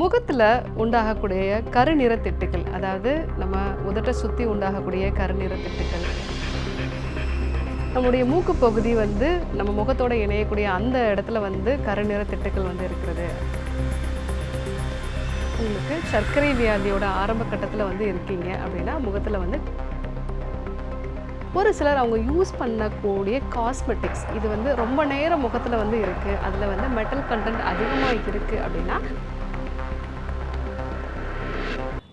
முகத்தில் உண்டாகக்கூடிய கருநிற திட்டுக்கள் அதாவது நம்ம உதட்டை சுற்றி உண்டாகக்கூடிய கருநிற திட்டுக்கள் நம்முடைய மூக்கு பகுதி வந்து நம்ம முகத்தோடு இணையக்கூடிய அந்த இடத்துல வந்து கருநிற திட்டுக்கள் வந்து இருக்கிறது. உங்களுக்கு சர்க்கரை வியாதியோட ஆரம்ப கட்டத்தில் வந்து இருக்கீங்க அப்படின்னா முகத்தில் வந்து ஒரு சிலர் அவங்க யூஸ் பண்ணக்கூடிய காஸ்மெட்டிக்ஸ் இது வந்து ரொம்ப நேரம் முகத்தில் வந்து இருக்குது அதில் வந்து மெட்டல் கண்டென்ட் அதிகமாக இருக்குது அப்படின்னா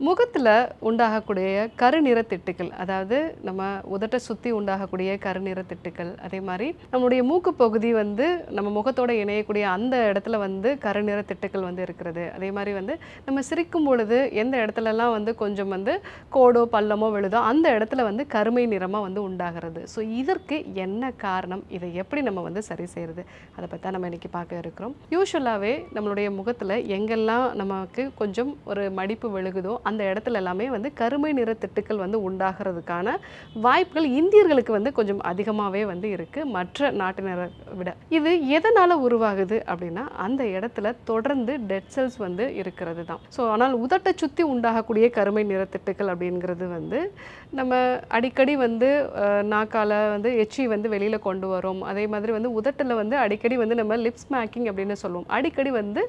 முகத்தில் உண்டாகக்கூடிய கருநிற திட்டுக்கள் அதாவது நம்ம உதட்டை சுற்றி உண்டாகக்கூடிய கருநிற திட்டுக்கள் அதே மாதிரி நம்மளுடைய மூக்கு பகுதி வந்து நம்ம முகத்தோட இணையக்கூடிய அந்த இடத்துல வந்து கருநிற திட்டுக்கள் வந்து இருக்கிறது. அதே மாதிரி வந்து நம்ம சிரிக்கும் பொழுது எந்த இடத்துலலாம் வந்து கொஞ்சம் வந்து கோடோ பள்ளமோ விழுதோ அந்த இடத்துல வந்து கருமை நிறமாக வந்து உண்டாகிறது. ஸோ இதற்கு என்ன காரணம்? இதை எப்படி நம்ம வந்து சரி செய்கிறது அதை பற்றி தான் நம்ம இன்னைக்கு பார்க்க இருக்கிறோம். யூஸ்வலாகவே நம்மளுடைய முகத்தில் எங்கெல்லாம் நமக்கு கொஞ்சம் ஒரு மடிப்பு விழுகுதோ அந்த இடத்துல எல்லாமே வந்து கருமை நிற திட்டுக்கள் வந்து உண்டாகிறதுக்கான வாய்ப்புகள் இந்தியர்களுக்கு வந்து கொஞ்சம் அதிகமாகவே வந்து இருக்குது மற்ற நாட்டினரை விட. இது எதனால் உருவாகுது அப்படின்னா அந்த இடத்துல தொடர்ந்து டெட் செல்ஸ் வந்து இருக்கிறது தான். ஸோ ஆனால் உதட்டை சுற்றி உண்டாகக்கூடிய கருமை நிற திட்டுக்கள் அப்படிங்கிறது வந்து நம்ம அடிக்கடி வந்து நாக்கால் நாக்கால வந்து எச்சி வந்து வெளியில் கொண்டு வரும். அதே மாதிரி வந்து உதட்டில் வந்து அடிக்கடி வந்து நம்ம லிப்ஸ் மேக்கிங் அப்படின்னு சொல்லுவோம். அடிக்கடி வந்து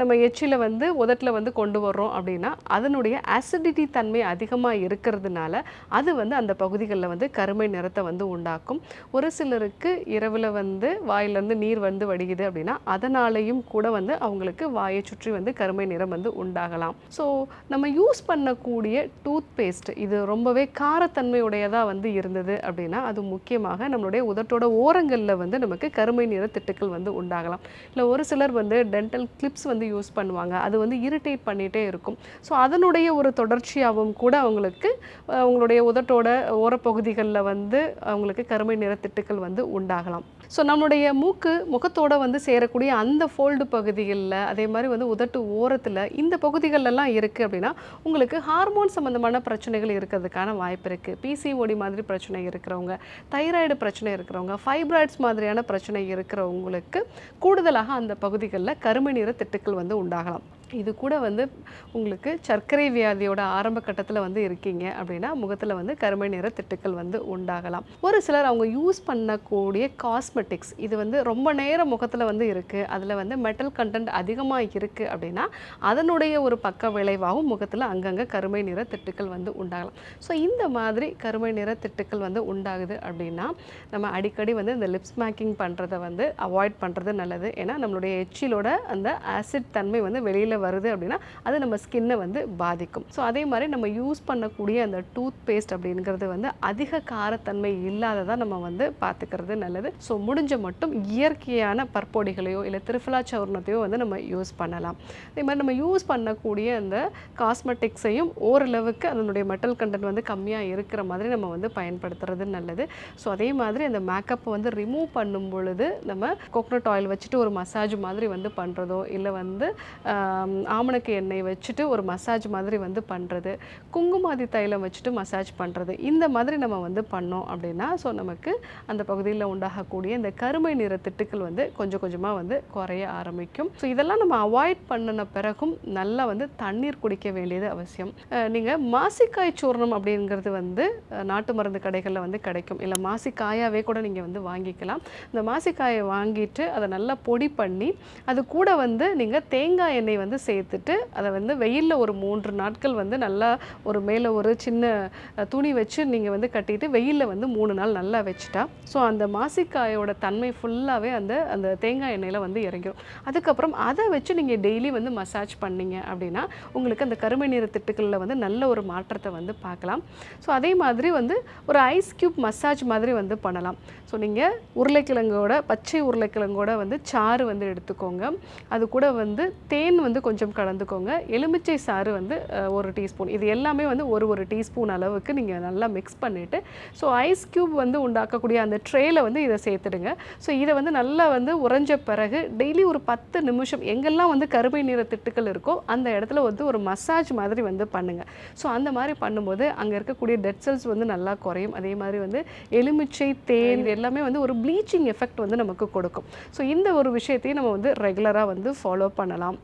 நம்ம எச்சியில் வந்து உதட்டில் வந்து கொண்டு வர்றோம் அப்படின்னா அதனுடைய அசிடிட்டி தன்மை அதிகமாக இருக்கிறதுனால அது வந்து அந்த பகுதிகளில் வந்து கருமை நிறத்தை வந்து உண்டாக்கும். ஒரு சிலருக்கு இரவில் வந்து வாயிலேருந்து நீர் வந்து வடியுது அப்படின்னா அதனாலேயும் கூட வந்து அவங்களுக்கு வாயை சுற்றி வந்து கருமை நிறம் வந்து உண்டாகலாம். ஸோ நம்ம யூஸ் பண்ணக்கூடிய டூத் பேஸ்ட் இது ரொம்பவே காரத்தன்மையுடையதாக வந்து இருந்தது அப்படின்னா அது முக்கியமாக நம்மளுடைய உதட்டோட ஓரங்களில் வந்து நமக்கு கருமை நிற திட்டுக்கள் வந்து உண்டாகலாம். இல்லை ஒரு சிலர் வந்து டென்டல் கிளிப்ஸ் வந்து யூஸ் பண்ணுவாங்க. அது வந்து இரிட்டேட் பண்ணிகிட்டே இருக்கும். ஸோ அதனுடைய ஒரு தொடர்ச்சியாகவும் கூட அவங்களுக்கு அவங்களுடைய உதட்டோட ஓரப்பகுதிகளில் வந்து அவங்களுக்கு கருமை நிற திட்டுக்கள் வந்து உண்டாகலாம். ஸோ நம்மளுடைய மூக்கு முகத்தோட வந்து சேரக்கூடிய அந்த ஃபோல்டு பகுதிகளில் அதே மாதிரி வந்து உதட்டு ஓரத்தில் இந்த பகுதிகளெல்லாம் இருக்குது அப்படின்னா உங்களுக்கு ஹார்மோன் சம்மந்தமான பிரச்சனைகள் இருக்கிறதுக்கான வாய்ப்பு இருக்குது பிசிஓடி மாதிரி பிரச்சனை இருக்கிறவங்க தைராய்டு பிரச்சனை இருக்கிறவங்க ஃபைப்ராய்ட்ஸ் மாதிரியான பிரச்சனை இருக்கிறவங்களுக்கு கூடுதலாக அந்த பகுதிகளில் கருமை நிற திட்டுக்கள் வந்து உண்டாகலாம். இது கூட வந்து உங்களுக்கு சர்க்கரை வியாதியோட ஆரம்ப கட்டத்தில் வந்து இருக்கீங்க அப்படின்னா முகத்தில் வந்து கருமை நிற திட்டுக்கள் வந்து உண்டாகலாம். ஒரு சிலர் அவங்க யூஸ் பண்ணக்கூடிய காஸ்மெட்டிக்ஸ் இது வந்து ரொம்ப நேரம் முகத்தில் வந்து இருக்குது அதில் வந்து மெட்டல் கண்டென்ட் அதிகமாக இருக்குது அப்படின்னா அதனுடைய ஒரு பக்க விளைவாகவும் முகத்தில் அங்கங்கே கருமை நிற திட்டுக்கள் வந்து உண்டாகலாம். ஸோ இந்த மாதிரி கருமை நிற திட்டுக்கள் வந்து உண்டாகுது அப்படின்னா நம்ம அடிக்கடி வந்து இந்த லிப்ஸ் மேக்கிங் பண்ணுறதை வந்து அவாய்ட் பண்ணுறது நல்லது. ஏன்னா நம்மளுடைய எச்சிலோட அந்த ஆசிட் தன்மை வந்து வெளியில் வருது அப்படின்னா அது நம்ம ஸ்கின்னை வந்து பாதிக்கும். ஸோ அதே மாதிரி நம்ம யூஸ் பண்ணக்கூடிய அந்த டூத் பேஸ்ட் அப்படிங்கிறது வந்து அதிக காரத்தன்மை இல்லாததாக நம்ம வந்து பார்த்துக்கிறது நல்லது. ஸோ முடிஞ்ச மட்டும் இயற்கையான பற்பொடிகளையோ இல்லை திருஃபலா சவர்ணத்தையோ வந்து நம்ம யூஸ் பண்ணலாம். அதே மாதிரி நம்ம யூஸ் பண்ணக்கூடிய அந்த காஸ்மெட்டிக்ஸையும் ஓரளவுக்கு அதனுடைய மெட்டல் கண்டென்ட் வந்து கம்மியாக இருக்கிற மாதிரி நம்ம வந்து பயன்படுத்துறது நல்லது. ஸோ அதே மாதிரி அந்த மேக்கப்பை வந்து ரிமூவ் பண்ணும் பொழுது நம்ம கோகனட் ஆயில் வச்சுட்டு ஒரு மசாஜ் மாதிரி வந்து பண்ணுறதோ இல்லை வந்து ஆமணக்கு எண்ணெய் வச்சுட்டு ஒரு மசாஜ் மாதிரி வந்து பண்ணுறது குங்குமாதி தைலம் வச்சுட்டு மசாஜ் பண்ணுறது இந்த மாதிரி நம்ம வந்து பண்ணோம் அப்படின்னா ஸோ நமக்கு அந்த பகுதியில் உண்டாகக்கூடிய இந்த கருமை நிற திட்டுக்கள் வந்து கொஞ்சம் கொஞ்சமாக வந்து குறைய ஆரம்பிக்கும். ஸோ இதெல்லாம் நம்ம அவாய்ட் பண்ணின பிறகும் நல்லா வந்து தண்ணீர் குடிக்க வேண்டியது அவசியம். நீங்கள் மாசிக்காய் சூர்ணம் அப்படிங்கிறது வந்து நாட்டு மருந்து கடைகளில் வந்து கிடைக்கும். இல்லை மாசிக்காயாகவே கூட நீங்கள் வந்து வாங்கிக்கலாம். இந்த மாசிக்காயை வாங்கிட்டு அதை நல்லா பொடி பண்ணி அது கூட வந்து நீங்கள் தேங்காய் எண்ணெய் வந்து சேர்த்துட்டு அதை வந்து வெயிலில் ஒரு மூன்று நாட்கள் வந்து நல்லா ஒரு மேலே ஒரு சின்ன துணி வச்சு நீங்கள் வந்து கட்டிட்டு வெயிலில் வந்து மூணு நாள் நல்லா வச்சுட்டா ஸோ அந்த மாசிக்காயோட தன்மை ஃபுல்லாகவே அந்த அந்த தேங்காய் எண்ணெயில் வந்து இறங்கிடும் அதுக்கப்புறம் அதை வச்சு நீங்கள் டெய்லி வந்து மசாஜ் பண்ணீங்க அப்படின்னா உங்களுக்கு அந்த கருமை நிற திட்டுக்களில் வந்து நல்ல ஒரு மாற்றத்தை வந்து பார்க்கலாம். ஸோ அதே மாதிரி வந்து ஒரு ஐஸ் கியூப் மசாஜ் மாதிரி வந்து பண்ணலாம். ஸோ நீங்கள் உருளைக்கிழங்கோட பச்சை உருளைக்கிழங்கோட வந்து சாறு வந்து எடுத்துக்கோங்க. அது கூட வந்து தேன் வந்து கொஞ்சம் கலந்துக்கோங்க. எலுமிச்சை சாறு வந்து ஒரு டீஸ்பூன். இது எல்லாமே வந்து ஒரு ஒரு டீஸ்பூன் அளவுக்கு நீங்கள் நல்லா மிக்ஸ் பண்ணிவிட்டு ஸோ ஐஸ் க்யூப் வந்து உண்டாக்கக்கூடிய அந்த ட்ரேயில் வந்து இதை சேர்த்துடுங்க. ஸோ இதை வந்து நல்லா வந்து உறைஞ்ச பிறகு டெய்லி ஒரு பத்து நிமிஷம் எங்கெல்லாம் வந்து கருமை நிற திட்டுக்கள் இருக்கோ அந்த இடத்துல வந்து ஒரு மசாஜ் மாதிரி வந்து பண்ணுங்கள் ஸோ அந்த மாதிரி பண்ணும்போது அங்கே இருக்கக்கூடிய டெட் செல்ஸ் வந்து நல்லா குறையும். அதே மாதிரி வந்து எலுமிச்சை தேன் இது எல்லாமே வந்து ஒரு ப்ளீச்சிங் எஃபெக்ட் வந்து நமக்கு கொடுக்கும். ஸோ இந்த ஒரு விஷயத்தையும் நம்ம வந்து ரெகுலராக வந்து ஃபாலோ பண்ணலாம்.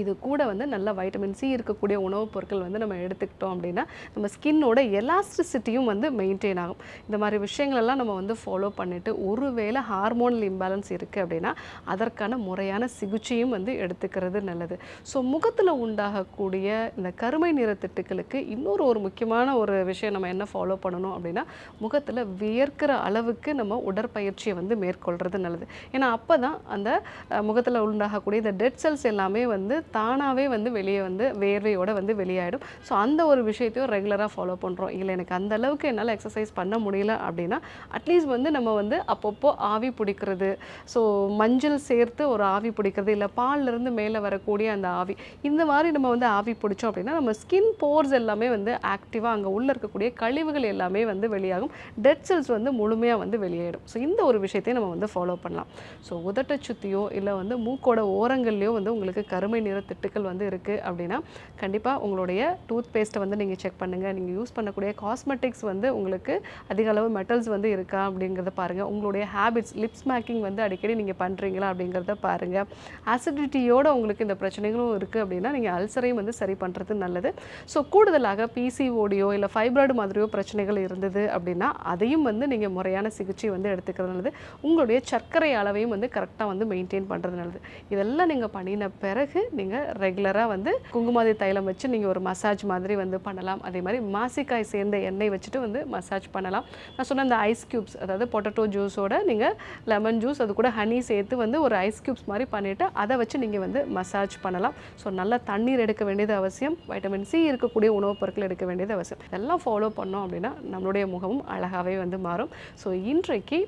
இது கூட வந்து நல்ல வைட்டமின் சி இருக்கக்கூடிய உணவுப் பொருட்கள் வந்து நம்ம எடுத்துக்கிட்டோம் அப்படின்னா நம்ம ஸ்கின்னோட எலாஸ்டிசிட்டியும் வந்து மெயின்டைன் ஆகும். இந்த மாதிரி விஷயங்களெல்லாம் நம்ம வந்து ஃபாலோ பண்ணிவிட்டு ஒருவேளை ஹார்மோனல் இம்பேலன்ஸ் இருக்குது அப்படின்னா அதற்கான முறையான சிகிச்சையும் வந்து எடுத்துக்கிறது நல்லது. ஸோ முகத்தில் உண்டாகக்கூடிய இந்த கருமை நிற திட்டுக்களுக்கு இன்னொரு ஒரு முக்கியமான ஒரு விஷயம் நம்ம என்ன ஃபாலோ பண்ணணும் அப்படின்னா முகத்தில் வியர்க்கிற அளவுக்கு நம்ம உடற்பயிற்சியை வந்து மேற்கொள்கிறது நல்லது. ஏன்னா அப்போ தான் அந்த முகத்தில் உண்டாகக்கூடிய இந்த டெட் செல்ஸ் எல்லாமே வந்து தானாகவே வந்து வெளியே வந்து வேர்வையோடு வந்து வெளியாயிடும். ஸோ அந்த ஒரு விஷயத்தையும் ரெகுலராக ஃபாலோ பண்ணுறோம் இல்லை எனக்கு அந்த அளவுக்கு என்னால் எக்ஸசைஸ் பண்ண முடியல அப்படின்னா அட்லீஸ்ட் வந்து நம்ம வந்து அப்பப்போ ஆவி பிடிக்கிறது. ஸோ மஞ்சள் சேர்த்து ஒரு ஆவி பிடிக்கிறது இல்லை பால்லேருந்து மேலே வரக்கூடிய அந்த ஆவி. இந்த மாதிரி நம்ம வந்து ஆவி பிடிச்சோம் அப்படின்னா நம்ம ஸ்கின் போர்ஸ் எல்லாமே வந்து ஆக்டிவாக அங்கே உள்ளே இருக்கக்கூடிய கழிவுகள் எல்லாமே வந்து வெளியாகும். டெட் செல்ஸ் வந்து முழுமையாக வந்து வெளியேடும் ஸோ இந்த ஒரு விஷயத்தையும் நம்ம வந்து ஃபாலோ பண்ணலாம். ஸோ உதட்டை சுற்றியோ இல்லை வந்து மூக்கோட ஓரங்கள்லையோ வந்து உங்களுக்கு கருமை நிற திட்டுக்கள் வந்து இருக்குது அப்படின்னா கண்டிப்பாக உங்களுடைய டூத் பேஸ்ட்டை வந்து நீங்கள் செக் பண்ணுங்கள் நீங்கள் யூஸ் பண்ணக்கூடிய காஸ்மெட்டிக்ஸ் வந்து உங்களுக்கு அதிக அளவு மெட்டல்ஸ் வந்து இருக்கா அப்படிங்கிறத பாருங்கள் உங்களுடைய ஹேபிட்ஸ் லிப்ஸ் மேக்கிங் வந்து அடிக்கடி நீங்கள் பண்ணுறீங்களா அப்படிங்கிறத பாருங்கள் ஆசிடிட்டியோடு உங்களுக்கு இந்த பிரச்சனைகளும் இருக்குது அப்படின்னா நீங்கள் அல்சரையும் வந்து சரி பண்ணுறது நல்லது. ஸோ கூடுதலாக பிசிஓடியோ இல்லை ஃபைப்ராய்டு மாதிரியோ பிரச்சனைகள் இருந்தது அப்படின்னா அதையும் வந்து நீங்கள் முறையான சிகிச்சை வந்து எடுத்துக்கிறது நல்லது. உங்களுடைய சர்க்கரை அளவையும் வந்து கரெக்டாக வந்து மெயின்டைன் பண்ணுறது நல்லது. இதெல்லாம் நீங்கள் பண்ணின பிறகு நீங்கள் ரெகுலராக வந்து குங்குமாதி தைலம் வச்சு நீங்கள் ஒரு மசாஜ் மாதிரி வந்து பண்ணலாம். அதே மாதிரி மாசிக்காய் சேர்ந்த எண்ணெய் வச்சுட்டு வந்து மசாஜ் பண்ணலாம். நான் சொன்ன அந்த ஐஸ் க்யூப்ஸ் அதாவது பொட்டேட்டோ ஜூஸோட நீங்கள் லெமன் ஜூஸ் அது கூட ஹனி சேர்த்து வந்து ஒரு ஐஸ் க்யூப்ஸ் மாதிரி பண்ணிவிட்டு அதை வச்சு நீங்கள் வந்து மசாஜ் பண்ணலாம். ஸோ நல்லா தண்ணீர் எடுக்க வேண்டியது அவசியம். வைட்டமின் சி இருக்கக்கூடிய உணவுப் பொருட்கள் எடுக்க வேண்டியது அவசியம். இதெல்லாம் ஃபாலோ பண்ணோம் அப்படின்னா நம்மளுடைய முகமும் அழகாகவே வந்து மாறும். ஸோ இன்றைக்கு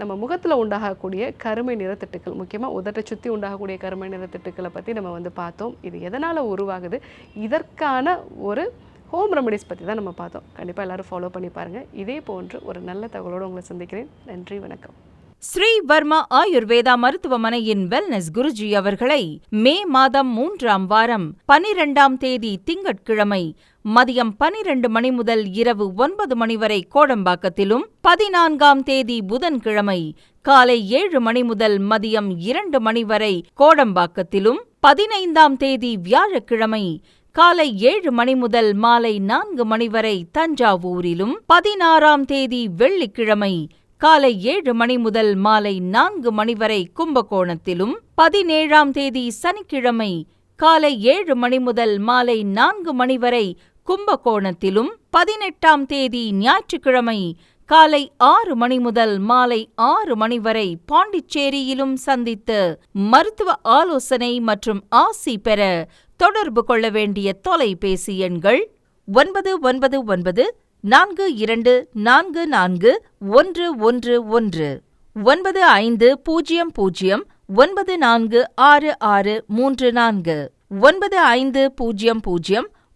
நம்ம முகத்தில் உண்டாகக்கூடிய கருமை நிறத்திட்டுக்கள் முக்கியமாக உதட்டை சுற்றி உண்டாகக்கூடிய கருமை நிறத்திட்டுக்களை பற்றி நம்ம வந்து பார்த்தோம். இது எதனால் உருவாகுது? இதற்கான ஒரு ஹோம் ரெமடிஸ் பற்றி தான் நம்ம பார்த்தோம். கண்டிப்பாக எல்லாரும் ஃபாலோ பண்ணி பாருங்கள் இதே போன்று ஒரு நல்ல தகவலோடு உங்களை சந்திக்கிறேன். நன்றி வணக்கம். ஸ்ரீ வர்மா ஆயுர்வேதா மருத்துவமனையின் வெல்னஸ் குருஜி அவர்களை மே மாதம் மூன்றாம் வாரம் பனிரெண்டாம் தேதி திங்கட்கிழமை மதியம் பனிரெண்டு மணி முதல் இரவு ஒன்பது மணி வரை கோடம்பாக்கத்திலும் பதினான்காம் தேதி புதன்கிழமை காலை ஏழு மணி முதல் மதியம் இரண்டு மணி வரை கோடம்பாக்கத்திலும் பதினைந்தாம் தேதி வியாழக்கிழமை காலை ஏழு மணி முதல் மாலை நான்கு மணி வரை தஞ்சாவூரிலும் பதினாறாம் தேதி வெள்ளிக்கிழமை காலை ஏழு மணி முதல் மாலை நான்கு மணி வரை கும்பகோணத்திலும் பதினேழாம் தேதி சனிக்கிழமை காலை ஏழு மணி முதல் மாலை நான்கு மணி வரை கும்பகோணத்திலும் பதினெட்டாம் தேதி ஞாயிற்றுக்கிழமை காலை ஆறு மணி முதல் மாலை ஆறு மணி வரை பாண்டிச்சேரியிலும் சந்தித்து மருத்துவ ஆலோசனை மற்றும் ஆசி பெற தொடர்பு கொள்ள வேண்டிய தொலைபேசி எண்கள் ஒன்பது ஒன்பது ஒன்பது நான்கு இரண்டு நான்கு நான்கு ஒன்று ஒன்று ஒன்று ஒன்பது ஐந்து பூஜ்ஜியம் பூஜ்ஜியம் ஒன்பது நான்கு ஆறு ஆறு மூன்று நான்கு ஒன்பது ஐந்து பூஜ்ஜியம் பூஜ்ஜியம்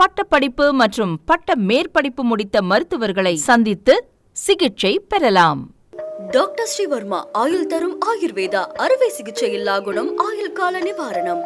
பட்டப்படிப்பு மற்றும் பட்ட மேற்படிப்பு முடித்த மருத்துவர்களை சந்தித்து சிகிச்சை பெறலாம். டாக்டர் ஸ்ரீவர்மா ஆயுள் தரும் ஆயுர்வேதா அறுவை சிகிச்சை இல்லா குணம் ஆயுள் கால நிவாரணம்.